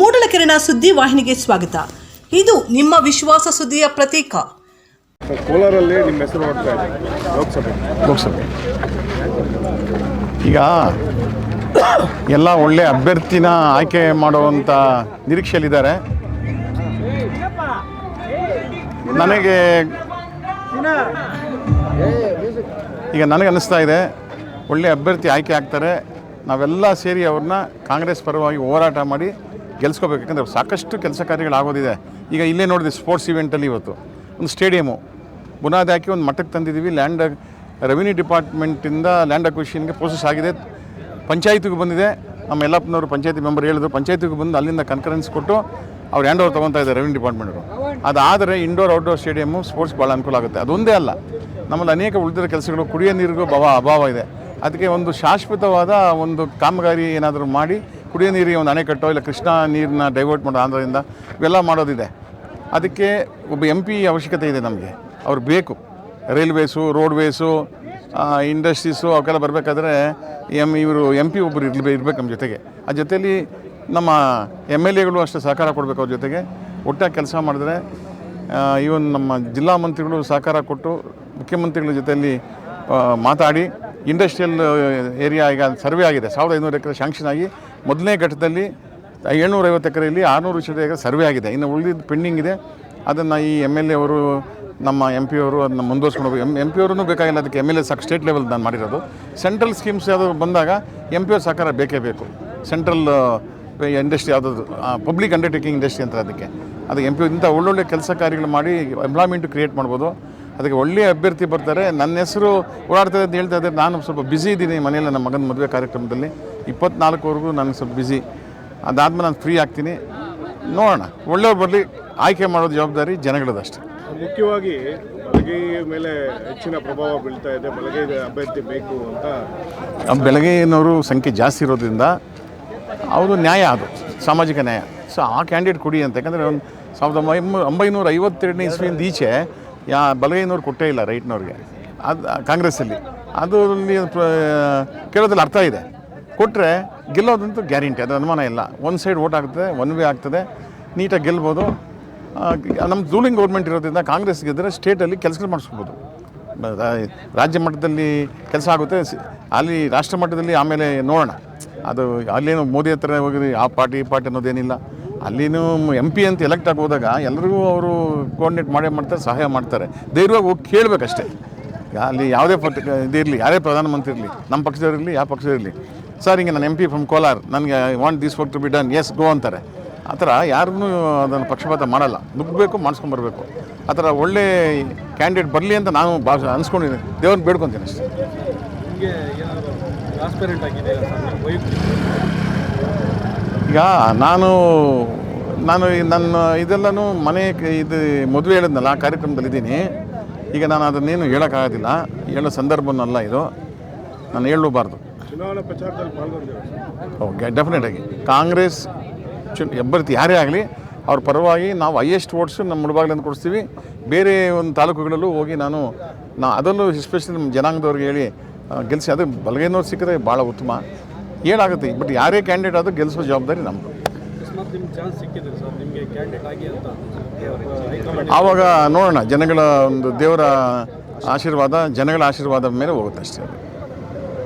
ಮೂಡಲಕೆರೆನ ಸುದ್ದಿ ವಾಹಿನಿಗೆ ಸ್ವಾಗತ. ಇದು ನಿಮ್ಮ ವಿಶ್ವಾಸ ಸುದ್ದಿಯ ಪ್ರತೀಕ. ಕೋಲಾರಲ್ಲಿ ನಿಮ್ಮ ಹೆಸರು ಓಡ್ತಾ ಇದೆ ಲೋಕಸಭೆ. ಲೋಕಸಭೆ. ಈಗ ಎಲ್ಲ ಒಳ್ಳೆ ಅಭ್ಯರ್ಥಿನ ಆಯ್ಕೆ ಮಾಡುವಂಥ ನಿರೀಕ್ಷೆಯಲ್ಲಿದ್ದಾರೆ. ನನಗೆ ಈಗ ನನಗೆ ಅನ್ನಿಸ್ತಾ ಇದೆ ಒಳ್ಳೆ ಅಭ್ಯರ್ಥಿ ಆಯ್ಕೆ ಆಗ್ತಾರೆ. ನಾವೆಲ್ಲ ಸೇರಿ ಅವ್ರನ್ನ ಕಾಂಗ್ರೆಸ್ ಪರವಾಗಿ ಹೋರಾಟ ಮಾಡಿ ಗೆಲ್ಸ್ಕೋಬೇಕು. ಯಾಕಂದರೆ ಸಾಕಷ್ಟು ಕೆಲಸ ಕಾರ್ಯಗಳಾಗೋದಿದೆ. ಈಗ ಇಲ್ಲೇ ನೋಡಿದೆ ಸ್ಪೋರ್ಟ್ಸ್ ಇವೆಂಟಲ್ಲಿ ಇವತ್ತು. ಒಂದು ಸ್ಟೇಡಿಯಮು ಬುನಾದಿ ಹಾಕಿ ಒಂದು ಮಟ್ಟಕ್ಕೆ ತಂದಿದ್ದೀವಿ. ಲ್ಯಾಂಡ್ ರೆವಿನ್ಯೂ ಡಿಪಾರ್ಟ್ಮೆಂಟಿಂದ ಲ್ಯಾಂಡ್ ಅಕ್ವಿಷನ್ಗೆ ಪ್ರೋಸೆಸ್ ಆಗಿದೆ. ಪಂಚಾಯತಿಗೆ ಬಂದಿದೆ. ನಮ್ಮ ಎಲ್ಲಪ್ಪನವರು ಪಂಚಾಯತಿ ಮೆಂಬರ್ ಹೇಳಿದ್ರು. ಪಂಚಾಯತಿಗೆ ಬಂದು ಅಲ್ಲಿಂದ ಕನ್ಕರೆನ್ಸ್ ಕೊಟ್ಟು ಅವ್ರು ಹ್ಯಾಂಡ್ ಓವರ್ ತೊಗೊತಾ ಇದ್ದಾರೆ ರೆವಿನ್ಯೂ ಡಿಪಾರ್ಟ್ಮೆಂಟರು ಅದಾದರೆ ಇಂಡೋರ್ ಔಟ್ಡೋರ್ ಸ್ಟೇಡಿಯಮ್ಮು ಸ್ಪೋರ್ಟ್ಸ್ ಭಾಳ ಅನುಕೂಲ ಆಗುತ್ತೆ. ಅದೊಂದೇ ಅಲ್ಲ. ನಮ್ಮಲ್ಲಿ ಅನೇಕ ಉಳಿದಿರೋ ಕೆಲಸಗಳು ಕುಡಿಯೋ ನೀರಿಗೂ ಬವ ಅಭಾವ ಇದೆ. ಅದಕ್ಕೆ ಒಂದು ಶಾಶ್ವತವಾದ ಒಂದು ಕಾಮಗಾರಿ ಏನಾದರೂ ಮಾಡಿ ಕುಡಿಯೋ ನೀರಿಗೆ ಒಂದು ಅಣೆಕಟ್ಟೋ ಇಲ್ಲ ಕೃಷ್ಣ ನೀರನ್ನ ಡೈವರ್ಟ್ ಮಾಡೋ ಆಂಧ್ರದಿಂದ ಇವೆಲ್ಲ ಮಾಡೋದಿದೆ. ಅದಕ್ಕೆ ಒಬ್ಬ ಎಂ ಪಿ ಅವಶ್ಯಕತೆ ಇದೆ ನಮಗೆ. ಅವ್ರು ಬೇಕು. ರೈಲ್ವೇಸು, ರೋಡ್ವೇಸು ಇಂಡಸ್ಟ್ರೀಸು ಅವಕ್ಕೆಲ್ಲ ಬರಬೇಕಾದ್ರೆ ಎಂ ಇವರು ಎಂ ಪಿ ಒಬ್ಬರು ಇರಲಿ, ಇರಬೇಕು ನಮ್ಮ ಜೊತೆಗೆ. ಆ ಜೊತೆಯಲ್ಲಿ ನಮ್ಮ ಎಂ ಎಲ್ ಎಗಳು ಅಷ್ಟೇ ಸಹಕಾರ ಕೊಡಬೇಕು ಅವ್ರ ಜೊತೆಗೆ. ಒಟ್ಟಾಗಿ ಕೆಲಸ ಮಾಡಿದ್ರೆ ಇವನ್ ನಮ್ಮ ಜಿಲ್ಲಾ ಮಂತ್ರಿಗಳು ಸಹಕಾರ ಕೊಟ್ಟು ಮುಖ್ಯಮಂತ್ರಿಗಳ ಜೊತೆಯಲ್ಲಿ ಮಾತಾಡಿ, ಇಂಡಸ್ಟ್ರಿಯಲ್ ಏರಿಯಾ ಈಗ ಸರ್ವೆ ಆಗಿದೆ. ಸಾವಿರದ ಐನೂರು ಎಕರೆ ಶಾಂಕ್ಷನ್ ಆಗಿ ಮೊದಲನೇ ಘಟ್ಟದಲ್ಲಿ ಏಳ್ನೂರೈವತ್ತು ಎಕರೆಯಲ್ಲಿ ಆರುನೂರು ಚಿಲ್ಲರೆ ಎಕರೆ ಸರ್ವೆ ಆಗಿದೆ. ಇನ್ನು ಉಳಿದಿದ್ದು ಪೆಂಡಿಂಗ್ ಇದೆ. ಅದನ್ನು ಈ ಎಂ ಎಲ್ ಎ ಅವರು, ನಮ್ಮ ಎಂ ಪಿ ಅವರು ಅದನ್ನ ಮುಂದುವರ್ಸ್ಕೊಂಡು ಹೋಗಿ ಎಂ ಪಿ ಅವರೂ ಬೇಕಾಗಿಲ್ಲ. ಅದಕ್ಕೆ ಎಂ ಎಲ್ ಎ ಸಾಕು ಸ್ಟೇಟ್ ಲೆವೆಲ್ ನಾನು ಮಾಡಿರೋದು. ಸೆಂಟ್ರಲ್ ಸ್ಕೀಮ್ಸ್ ಯಾವುದು ಬಂದಾಗ ಎಂ ಪಿ ಅವ್ರ ಸಹಕಾರ ಬೇಕೇ ಬೇಕು. ಸೆಂಟ್ರಲ್ ಇಂಡಸ್ಟ್ರಿ ಯಾವುದಾದ್ರು ಪಬ್ಲಿಕ್ ಅಂಡರ್ಟೇಕಿಂಗ್ ಇಂಡಸ್ಟ್ರಿ ಅಂತ ಅದಕ್ಕೆ. ಅದಕ್ಕೆ ಎಂ ಪಿ ಇಂಥ ಒಳ್ಳೊಳ್ಳೆ ಕೆಲಸ ಕಾರ್ಯಗಳು ಮಾಡಿ ಎಂಪ್ಲಾಯ್ಮೆಂಟ್ ಕ್ರಿಯೇಟ್ ಮಾಡ್ಬೋದು. ಅದಕ್ಕೆ ಒಳ್ಳೆಯ ಅಭ್ಯರ್ಥಿ ಬರ್ತಾರೆ. ನನ್ನ ಹೆಸರು ಓಡಾಡ್ತದೆ ಅಂತ ಹೇಳ್ತಾ ಇದ್ದಾರೆ ನಾನು ಸ್ವಲ್ಪ ಬ್ಯುಸಿ ಇದ್ದೀನಿ ಮನೆಯಲ್ಲಿ. ನಮ್ಮ ಮಗನ ಮದುವೆ ಕಾರ್ಯಕ್ರಮದಲ್ಲಿ. ಇಪ್ಪತ್ನಾಲ್ಕವರೆಗೂ ನನಗೆ ಸ್ವಲ್ಪ ಬ್ಯುಸಿ ಅದಾದ್ಮೇಲೆ ನಾನು ಫ್ರೀ ಆಗ್ತೀನಿ. ನೋಡೋಣ. ಒಳ್ಳೆಯವ್ರು ಬರಲಿ. ಆಯ್ಕೆ ಮಾಡೋದು ಜವಾಬ್ದಾರಿ ಜನಗಳದಷ್ಟೇ. ಮುಖ್ಯವಾಗಿ ಬೆಳಗ್ಗೆ ಮೇಲೆ ಹೆಚ್ಚಿನ ಪ್ರಭಾವ ಬೀಳ್ತಾ ಇದೆ. ಬೆಳಗ್ಗೆ ಅಭ್ಯರ್ಥಿ ಬೇಕು ಅಂತ. ಬೆಳಗ್ಗೆನವರು ಸಂಖ್ಯೆ ಜಾಸ್ತಿ ಇರೋದ್ರಿಂದ ಅವರು ನ್ಯಾಯ ಅದು. ಸಾಮಾಜಿಕ ನ್ಯಾಯ. ಸೊ ಆ ಕ್ಯಾಂಡಿಡೇಟ್ ಕೊಡಿ ಅಂತ. ಯಾಕಂದರೆ ಒಂದು ಸಾವಿರದ ಒಂಬೈ ಒಂಬೈನೂರ ಐವತ್ತೆರಡನೇ ಇಸ್ವಿಯಿಂದ ಈಚೆ ಯಾ ಬಲಗೈನವ್ರು ಕೊಟ್ಟೇ ಇಲ್ಲ ರೈಟ್ನವ್ರಿಗೆ. ಅದು ಕಾಂಗ್ರೆಸ್ಸಲ್ಲಿ. ಅದು ಕೇಳೋದ್ರಲ್ಲಿ ಅರ್ಥ ಇದೆ. ಕೊಟ್ಟರೆ ಗೆಲ್ಲೋದಂತೂ ಗ್ಯಾರಂಟಿ ಅದು ಅನುಮಾನ ಇಲ್ಲ. ಒನ್ ಸೈಡ್ ಓಟ್ ಆಗ್ತದೆ ಒನ್ ವೇ ಆಗ್ತದೆ, ನೀಟಾಗಿ ಗೆಲ್ಬೋದು. ನಮ್ಮ ರೂಲಿಂಗ್ ಗೌರ್ಮೆಂಟ್ ಇರೋದ್ರಿಂದ ಕಾಂಗ್ರೆಸ್ ಗೆದ್ದರೆ ಸ್ಟೇಟಲ್ಲಿ ಕೆಲಸ ಮಾಡಿಸ್ಬೋದು ರಾಜ್ಯ ಮಟ್ಟದಲ್ಲಿ ಕೆಲಸ ಆಗುತ್ತೆ ಅಲ್ಲಿ ರಾಷ್ಟ್ರ ಮಟ್ಟದಲ್ಲಿ ಆಮೇಲೆ ನೋಡೋಣ. ಅದು, ಅಲ್ಲೇನು ಮೋದಿ ಹತ್ರ ಹೋಗಿ ಆ ಪಾರ್ಟಿ ಈ ಪಾರ್ಟಿ ಅನ್ನೋದೇನಿಲ್ಲ. ಅಲ್ಲಿನೂ ಎಂ ಪಿ ಅಂತ ಎಲೆಕ್ಟ್ ಆಗಿ ಹೋದಾಗ ಎಲ್ಲರಿಗೂ ಅವರು ಕೋಆರ್ಡಿನೇಟ್ ಮಾಡೇ ಮಾಡ್ತಾರೆ, ಸಹಾಯ ಮಾಡ್ತಾರೆ. ಧೈರ್ಯವಾಗಿ ಹೋಗಿ ಕೇಳಬೇಕಷ್ಟೇ. ಅಲ್ಲಿ ಯಾವುದೇ ಪಕ್ಷ ಇದಿರಲಿ, ಯಾರೇ ಪ್ರಧಾನಮಂತ್ರಿ ಇರಲಿ ನಮ್ಮ ಪಕ್ಷದವ್ರಿರಲಿ ಯಾವ ಪಕ್ಷದವ್ರಿರಲಿ ಸರ್ ಹಿಂಗೆ ನಾನು ಎಂ ಪಿ ಫ್ರಮ್ ಕೋಲಾರ್ ನನಗೆ want this work to be done as go ಅಂತಾರೆ. ಆ ಥರ ಯಾರಿಗೂ ಅದನ್ನು ಪಕ್ಷಪಾತ ಮಾಡಲ್ಲ. ನುಗ್ಗಬೇಕು ಮಾಡಿಸ್ಕೊಂಬರ್ಬೇಕು ಆ ಥರ ಒಳ್ಳೆ ಕ್ಯಾಂಡಿಡೇಟ್ ಬರಲಿ ಅಂತ ನಾನು ಭಾಷೆ ಅನ್ಸ್ಕೊಂಡಿದ್ದೀನಿ. ದೇವ್ರನ್ನ ಬೇಡ್ಕೊತೀನಿ ಅಷ್ಟೇ. ಈಗ ನಾನು ನಾನು ನನ್ನ ಇದೆಲ್ಲನೂ ಮನೆ ಇದು ಮದುವೆ ಹೇಳಿದ್ನಲ್ಲ ಆ ಕಾರ್ಯಕ್ರಮದಲ್ಲಿದ್ದೀನಿ ಈಗ ನಾನು ಅದನ್ನೇನು ಹೇಳೋಕ್ಕಾಗೋದಿಲ್ಲ. ಹೇಳೋ ಸಂದರ್ಭನಲ್ಲ ಇದು. ನಾನು ಹೇಳಬಾರ್ದು ಚುನಾವಣಾ ಪ್ರಚಾರದಲ್ಲಿ ಓಕೆ ಡೆಫಿನೆಟಾಗಿ ಕಾಂಗ್ರೆಸ್ ಚು ಅಭ್ಯರ್ಥಿ ಯಾರೇ ಆಗಲಿ ಅವ್ರ ಪರವಾಗಿ ನಾವು ಹೈಯೆಸ್ಟ್ ವೋಟ್ಸ್ ನಮ್ಮ ಮುಳಬಾಗಿಲಿಂದ ಕೊಡಿಸ್ತೀವಿ. ಬೇರೆ ಒಂದು ತಾಲೂಕುಗಳಲ್ಲೂ ಹೋಗಿ ನಾನು ನಾ ಅದರಲ್ಲೂ ಎಸ್ಪೆಷಲಿ ನಮ್ಮ ಜನಾಂಗದವ್ರಿಗೆ ಹೇಳಿ ಗೆಲ್ಲಿಸಿ ಅದು ಬಲಗೈನವ್ರು ಸಿಕ್ಕಿದ್ರೆ ಭಾಳ ಉತ್ತಮ. ಹೇಳಾಗುತ್ತೆ ಬಟ್ ಯಾರೇ ಕ್ಯಾಂಡಿಡೇಟ್ ಆದರೂ ಗೆಲ್ಲಿಸೋ ಜವಾಬ್ದಾರಿ ನಮ್ಮದು ಅಕಸ್ಮಾತ್ ಚಾನ್ಸ್ ಸಿಕ್ಕಿದ್ರೆ ಸರ್ ನಿಮಗೆ ಕ್ಯಾಂಡಿಡೇಟ್ ಆಗಿ ಅಂತ. ಹೈಕಮಾಂಡ್ ಆವಾಗ ನೋಡೋಣ ಜನಗಳ ಒಂದು ದೇವರ ಆಶೀರ್ವಾದ ಜನಗಳ ಆಶೀರ್ವಾದ ಮೇಲೆ ಹೋಗುತ್ತೆ ಅಷ್ಟೇ.